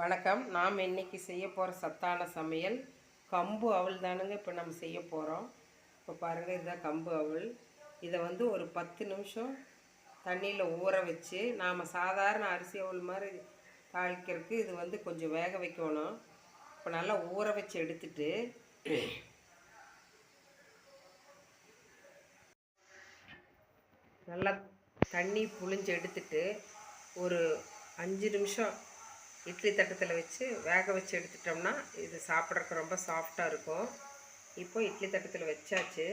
வணக்கம். நாம் இன்றைக்கி செய்ய போகிற சத்தான சமையல் கம்பு அவல் தானுங்க இப்போ நம்ம செய்ய போகிறோம் இப்போ பாருங்கள் இதுதான் கம்பு அவல் இதை வந்து ஒரு பத்து நிமிஷம் தண்ணியில் ஊற வச்சு நாம் சாதாரண அரிசி அவல் மாதிரி தாளிக்கிறதுக்கு இது வந்து கொஞ்சம் வேக வைக்கணும். இப்போ நல்லா ஊற வச்சு எடுத்துட்டு நல்லா தண்ணி புழிஞ்சு எடுத்துட்டு ஒரு அஞ்சு நிமிஷம் இட்லி தட்டத்தில் வச்சு வேக வச்சு எடுத்துட்டோம்னா இது சாப்பிட்றதுக்கு ரொம்ப சாஃப்டாக இருக்கும். இப்போ இட்லி தட்டத்தில் வச்சாச்சு.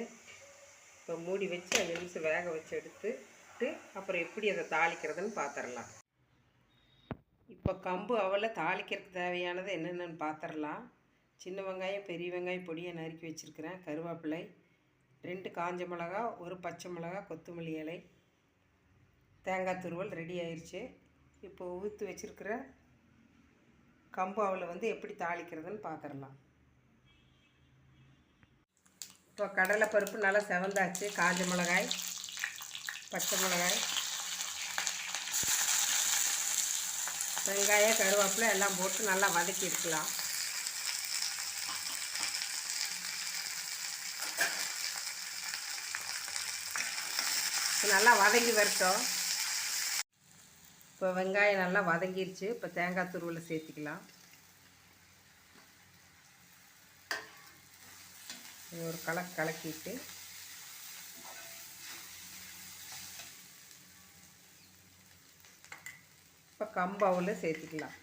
இப்போ மூடி வச்சு அஞ்சு நிமிஷம் வேக வச்சு எடுத்துட்டு அப்புறம் எப்படி அதை தாளிக்கிறதுன்னு பார்த்துடலாம் இப்போ கம்பு அவலை தாளிக்கிறதுக்கு தேவையானது என்னென்னு பார்த்துடலாம் சின்ன வெங்காயம் பெரிய வெங்காயம் பொடியை நறுக்கி வச்சுருக்கிறேன். கருவேப்பிலை ரெண்டு காஞ்ச மிளகா ஒரு பச்சை மிளகா கொத்தமல்லி இலை தேங்காய் துருவல் ரெடி ஆயிடுச்சு இப்போ ஊற்றி வச்சுருக்கிற கம்பாவில் வந்து எப்படி தாளிக்கிறதுன்னு பார்த்துடலாம் இப்போ கடலைப்பருப்பு நல்லா செவந்தாச்சு. காஞ்ச மிளகாய் பச்சை மிளகாய் வெங்காயம் கருவேப்பிலை எல்லாம் போட்டு நல்லா வதக்கி இருக்கலாம் நல்லா வதங்கி வரட்டும். இப்போ வெங்காயம் நல்லா வதங்கிருச்சு. இப்போ தேங்காய் துருவில் சேர்த்திக்கலாம். ஒரு கலக்கு கலக்கிட்டு. இப்போ கம்பவுல சேர்த்துக்கலாம்.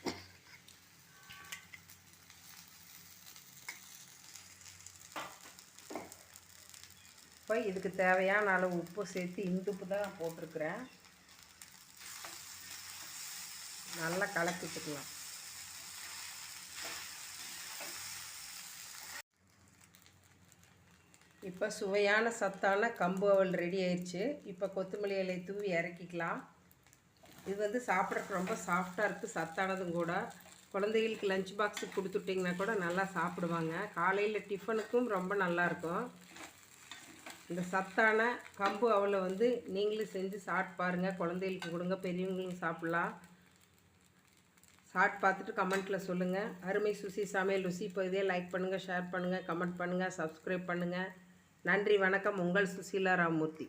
இப்போ இதுக்கு தேவையான அளவு உப்பு சேர்த்து இந்துப்பு தான் போட்டிருக்கிறேன். நல்லா கலக்கிட்டுக்கலாம் இப்போ சுவையான சத்தான கம்பு அவல் ரெடி ஆயிடுச்சு. இப்போ கொத்தமல்லி இலையை தூவி இறக்கிக்கலாம். இது வந்து சாப்பிட்றதுக்கு ரொம்ப சாஃப்டாக இருக்குது சத்தானதும் கூட. குழந்தைகளுக்கு லஞ்ச் பாக்ஸுக்கு கொடுத்துட்டிங்கன்னா கூட நல்லா சாப்பிடுவாங்க. காலையில் டிஃபனுக்கும் ரொம்ப நல்லாயிருக்கும் இந்த சத்தான கம்பு அவலை வந்து நீங்களும் செஞ்சு சாப்பிட்டு பாருங்கள் குழந்தைகளுக்கு கொடுங்க பெரியவங்களும் சாப்பிட்லாம். ஷார்ட் பார்த்துட்டு கமெண்ட்டில் சொல்லுங்கள் அருமை சுசி சமையல் ருசி இப்போ லைக் பண்ணுங்கள் ஷேர் பண்ணுங்கள் கமெண்ட் பண்ணுங்கள் சப்ஸ்கிரைப் பண்ணுங்கள் நன்றி வணக்கம். உங்கள் சுசீலா ராமூர்த்தி